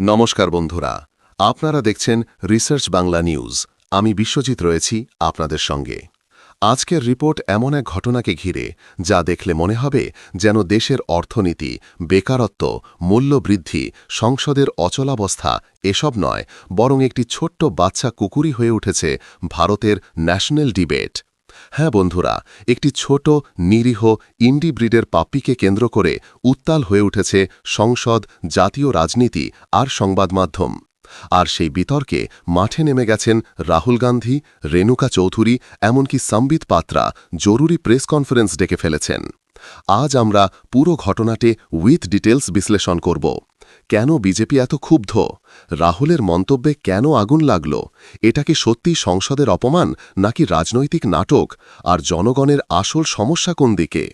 নমস্কার বন্ধুরা, আপনারা দেখছেন রিসার্চ বাংলা নিউজ আমি বিশ্বজিৎ রয়েছি আপনাদের সঙ্গে। আজকের রিপোর্ট এমন এক ঘটনাকে ঘিরে, যা দেখলে মনে হবে যেন দেশের অর্থনীতি, বেকারত্ব, মূল্যবৃদ্ধি, সংসদের অচলাবস্থা এসব নয়, বরং একটি ছোট্ট বাচ্চা কুকুরই হয়ে উঠেছে ভারতের ন্যাশনাল ডিবেট। হ্যাঁ বন্ধুরা, একটি ছোট, নিরীহ ইন্ডি ব্রিডের পাপ্পিকে কেন্দ্র করে উত্তাল হয়ে উঠেছে সংসদ, জাতীয় রাজনীতি আর সংবাদ মাধ্যম আর সেই বিতর্কে মাঠে নেমে গেছেন রাহুল গান্ধী, রেণুকা চৌধুরী, এমনকি সম্বিত পাত্রা জরুরি প্রেস কনফারেন্স ডেকে ফেলেছেন। আজ আমরা পুরো ঘটনাটি উইথ ডিটেলস বিশ্লেষণ করব। কেন বিজেপি এত ক্ষুব্ধ? রাহুলের মন্তব্যে কেন আগুন লাগল? এটা কি সত্যি সংসদের অপমান, নাকি রাজনৈতিক নাটক? আর জনগণের আসল সমস্যা কোন দিকে?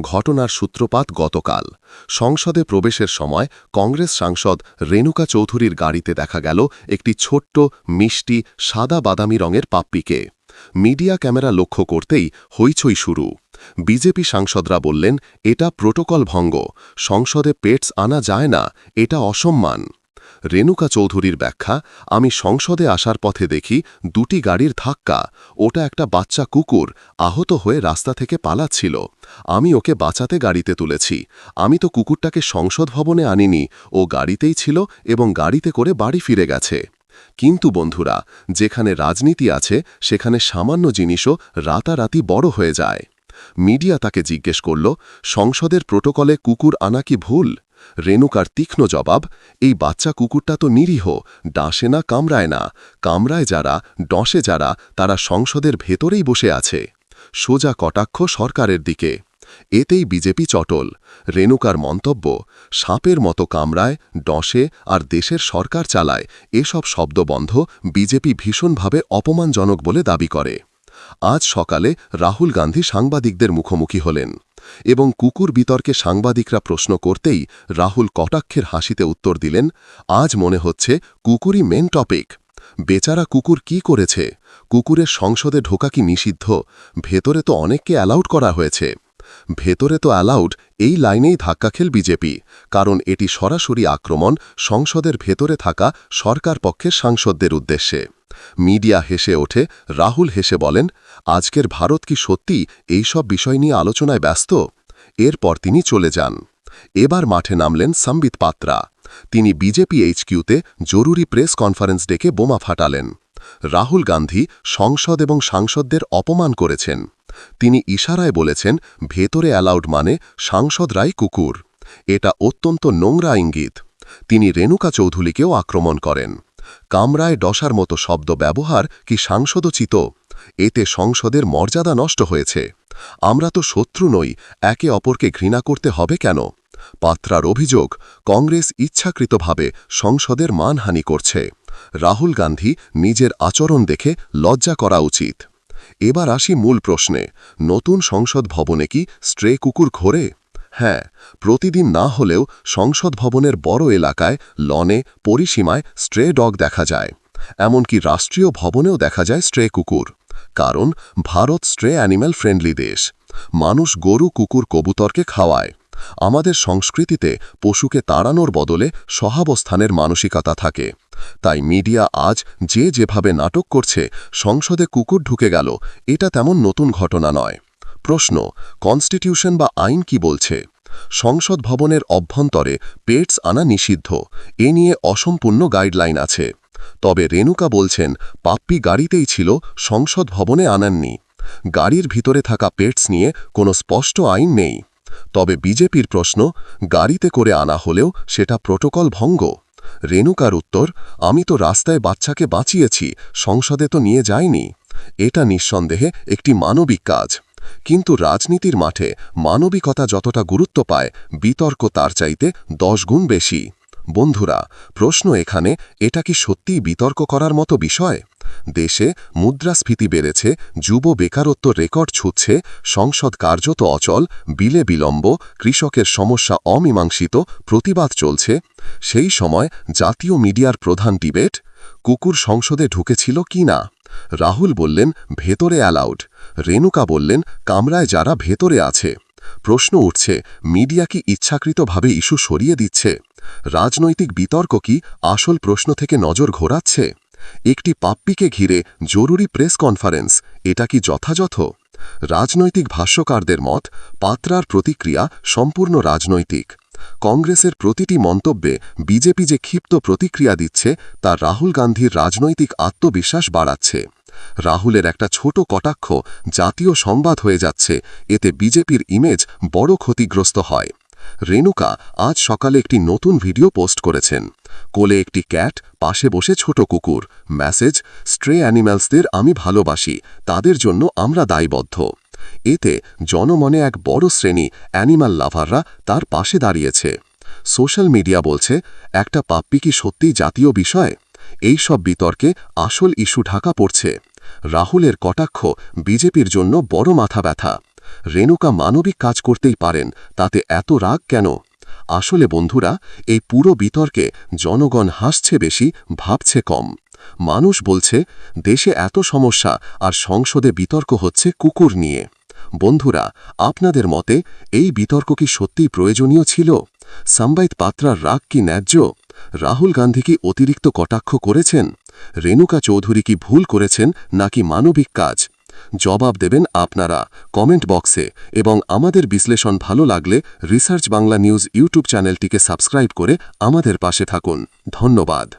ঘটনার সূত্রপাত গতকাল। সংসদে প্রবেশের সময় কংগ্রেস সাংসদ রেণুকা চৌধুরীর গাড়িতে দেখা গেল একটি ছোট্ট, মিষ্টি, সাদা বাদামি রঙের পাপ্পিকে। মিডিয়া ক্যামেরা লক্ষ্য করতেই হইচই শুরু। বিজেপি সাংসদরা বললেন, এটা প্রোটোকল ভঙ্গ। সংসদে পেটস আনা যায় না, এটা অসম্মান। রেণুকা চৌধুরীর ব্যাখ্যা, আমি সংসদে আসার পথে দেখি দুটি গাড়ির ধাক্কা। ওটা একটা বাচ্চা কুকুর, আহত হয়ে রাস্তা থেকে পালাচ্ছিল। আমি ওকে বাঁচাতে গাড়িতে তুলেছি। আমি তো কুকুরটাকে সংসদ ভবনে আনিনি, ও গাড়িতেই ছিল এবং গাড়িতে করে বাড়ি ফিরে গেছে। কিন্তু বন্ধুরা, যেখানে রাজনীতি আছে, সেখানে সামান্য জিনিসও রাতারাতি বড় হয়ে যায়। মিডিয়া তাকে জিজ্ঞেস করল, সংসদের প্রোটোকলে কুকুর আনা কি ভুল? রেণুকার তীক্ষ্ণ জবাব, এই বাচ্চা কুকুরটা তো নিরীহ ডাঁসে না কামড়ায় না। কামড়ায় যারা ডসে যারা, তারা সংসদের ভেতরেই বসে আছে। সোজা কটাক্ষ সরকারের দিকে। এতেই বিজেপি চটল। রেণুকার মন্তব্য, সাপের মতো কামড়ায় ডসে আর দেশের সরকার চালায়, এসব শব্দবন্ধ বিজেপি ভীষণভাবে অপমানজনক বলে দাবি করে। আজ সকালে রাহুল গান্ধী সাংবাদিকদের মুখোমুখি হলেন এবং কুকুর বিতর্কে সাংবাদিকরা প্রশ্ন করতেই রাহুল কটাক্ষের হাসিতে উত্তর দিলেন, আজ মনে হচ্ছে কুকুরই মেন টপিক বেচারা কুকুর কি করেছে? কুকুরের সংসদে ঢোকা কি নিষিদ্ধ? ভেতরে তো অনেককে অ্যালাউড করা হয়েছে। ভেতরে তো অ্যালাউড এই লাইনেই ধাক্কা খেল বিজেপি, কারণ এটি সরাসরি আক্রমণ সংসদের ভেতরে থাকা সরকার পক্ষের সাংসদদের উদ্দেশ্যে। মিডিয়া হেসে ওঠে, রাহুল হেসে বলেন, আজকের ভারত কি সত্যি এইসব বিষয় নিয়ে আলোচনায় ব্যস্ত? এরপর তিনি চলে যান। এবার মাঠে নামলেন সম্বিত পাত্রা। তিনি বিজেপি এইচকিউতে জরুরি প্রেস কনফারেন্স ডেকে বোমা ফাটালেন। রাহুল গান্ধী সংসদ এবং সাংসদদের অপমান করেছেন। তিনি ইশারায় বলেছেন, ভেতরে অ্যালাউড মানে সাংসদরাই কুকুর। এটা অত্যন্ত নোংরা ইঙ্গিত। তিনি রেণুকা চৌধুরীকেও আক্রমণ করেন। কামরায় ডসার মতো শব্দ ব্যবহার কি সাংসদোচিত? এতে সংসদের মর্যাদা নষ্ট হয়েছে। আমরা তো শত্রু নই, একে অপরকে ঘৃণা করতে হবে কেন? পাত্রার অভিযোগ, কংগ্রেস ইচ্ছাকৃতভাবে সংসদের মানহানি করছে। রাহুল গান্ধী নিজের আচরণ দেখে লজ্জা করা উচিত। এবার আসি মূল প্রশ্নে, নতুন সংসদ ভবনে কি স্ট্রে কুকুর ঘোরে? হ্যাঁ প্রতিদিন না হলেও সংসদ ভবনের বড় এলাকায়, লনে, পরিসীমায় স্ট্রে ডগ দেখা যায়। এমনকি রাষ্ট্রীয় ভবনেও দেখা যায় স্ট্রে কুকুর। কারণ, ভারত স্ট্রে অ্যানিম্যাল ফ্রেন্ডলি দেশ। মানুষ গরু, কুকুর, কবুতরকে খাওয়ায়। আমাদের সংস্কৃতিতে পশুকে তাড়ানোর বদলে সহাবস্থানের মানসিকতা থাকে। তাই মিডিয়া আজ যে যেভাবে নাটক করছে, সংসদে কুকুর ঢুকে গেল, এটা তেমন নতুন ঘটনা নয়। প্রশ্ন, কনস্টিটিউশন বা আইন কি বলছে? সংসদ ভবনের অভ্যন্তরে পেটস আনা নিষিদ্ধ, এ নিয়ে অসম্পূর্ণ গাইডলাইন আছে। তবে রেণুকা বলছেন, পাপ্পি গাড়িতেই ছিল, সংসদ ভবনে আনাননি। গাড়ির ভিতরে থাকা পেটস নিয়ে কোনো স্পষ্ট আইন নেই। তবে বিজেপির প্রশ্ন, গাড়িতে করে আনা হলেও সেটা প্রোটোকল ভঙ্গ? রেণুকার উত্তর, আমি তো রাস্তায় বাচ্চাকে বাঁচিয়েছি, সংসদে তো নিয়ে যাইনি। এটা নিঃসন্দেহে একটি মানবিক কাজ। কিন্তু রাজনীতির মাঠে মানবিকতা যতটা গুরুত্ব পায়, বিতর্ক তার চাইতে দশ গুণ বেশি। বন্ধুরা, প্রশ্ন এখানে, এটা কি সত্যিই বিতর্ক করার মতো বিষয়? দেশে মুদ্রাস্ফীতি বেড়েছে, যুব বেকারত্ব রেকর্ড ছুটছে সংসদ কার্যত অচল, বিলে বিলম্ব, কৃষকের সমস্যা অমীমাংসিত, প্রতিবাদ চলছে। সেই সময় জাতীয় মিডিয়ার প্রধান ডিবেট, কুকুর সংসদে ঢুকেছিল কি না? রাহুল বললেন, ভেতরে অ্যালাউড রেণুকা বললেন, কামরায় যারা ভেতরে আছে। প্রশ্ন উঠছে, মিডিয়া কি ইচ্ছাকৃতভাবে ইস্যু সরিয়ে দিচ্ছে? রাজনৈতিক বিতর্ক কি আসল প্রশ্ন থেকে নজর ঘোরাচ্ছে? একটি পাপ্পিকে ঘিরে জরুরি প্রেস কনফারেন্স, এটা কি যথাযথ? রাজনৈতিক ভাষ্যকারদের মত, পাত্রার প্রতিক্রিয়া সম্পূর্ণ রাজনৈতিক। কংগ্রেসের প্রতিটি মন্তব্যে বিজেপি যে ক্ষিপ্ত প্রতিক্রিয়া দিচ্ছে, তা রাহুল গান্ধীর রাজনৈতিক আত্মবিশ্বাস বাড়াচ্ছে। রাহুলের একটা ছোট কটাক্ষ জাতীয় সংবাদ হয়ে যাচ্ছে, এতে বিজেপির ইমেজ বড় ক্ষতিগ্রস্ত হয়। রেণুকা আজ সকালে একটি নতুন ভিডিও পোস্ট করেছেন। কোলে একটি ক্যাট, পাশে বসে ছোট কুকুর। মেসেজ, স্ট্রে অ্যানিম্যালসদের আমি ভালোবাসি, তাদের জন্য আমরা দায়বদ্ধ। এতে জনমনে এক বড় শ্রেণি অ্যানিমাল লাভাররা তার পাশে দাঁড়িয়েছে। সোশ্যাল মিডিয়া বলছে, একটা পাপ্পি কি সত্যিই জাতীয় বিষয়? এই সব বিতর্কে আসল ইস্যু ঢাকা পড়ছে। রাহুলের কটাক্ষ বিজেপির জন্য বড় মাথা ব্যথা। রেণুকা মানবিক কাজ করতেই পারেন, তাতে এত রাগ কেন? আসলে বন্ধুরা, এই পুরো বিতর্কে জনগণ হাসছে বেশি, ভাবছে কম। মানুষ বলছে, দেশে এত সমস্যা আর সংসদে বিতর্ক হচ্ছে কুকুর নিয়ে। বন্ধুরা, আপনাদের মতে এই বিতর্ক কি সত্যিই প্রয়োজনীয় ছিল? সাম্বাইত পাত্রার রাগ কি ন্যায্য? রাহুল গান্ধী কি অতিরিক্ত কটাক্ষ করেছেন? রেণুকা চৌধুরী কি ভুল করেছেন নাকি মানবিক কাজ? জবাব দেবেন আপনারা কমেন্ট বক্সে এবং আমাদের বিশ্লেষণ ভালো লাগলে রিসার্চ বাংলা নিউজ ইউটিউব চ্যানেলটিকে সাবস্ক্রাইব করে আমাদের পাশে থাকুন। ধন্যবাদ।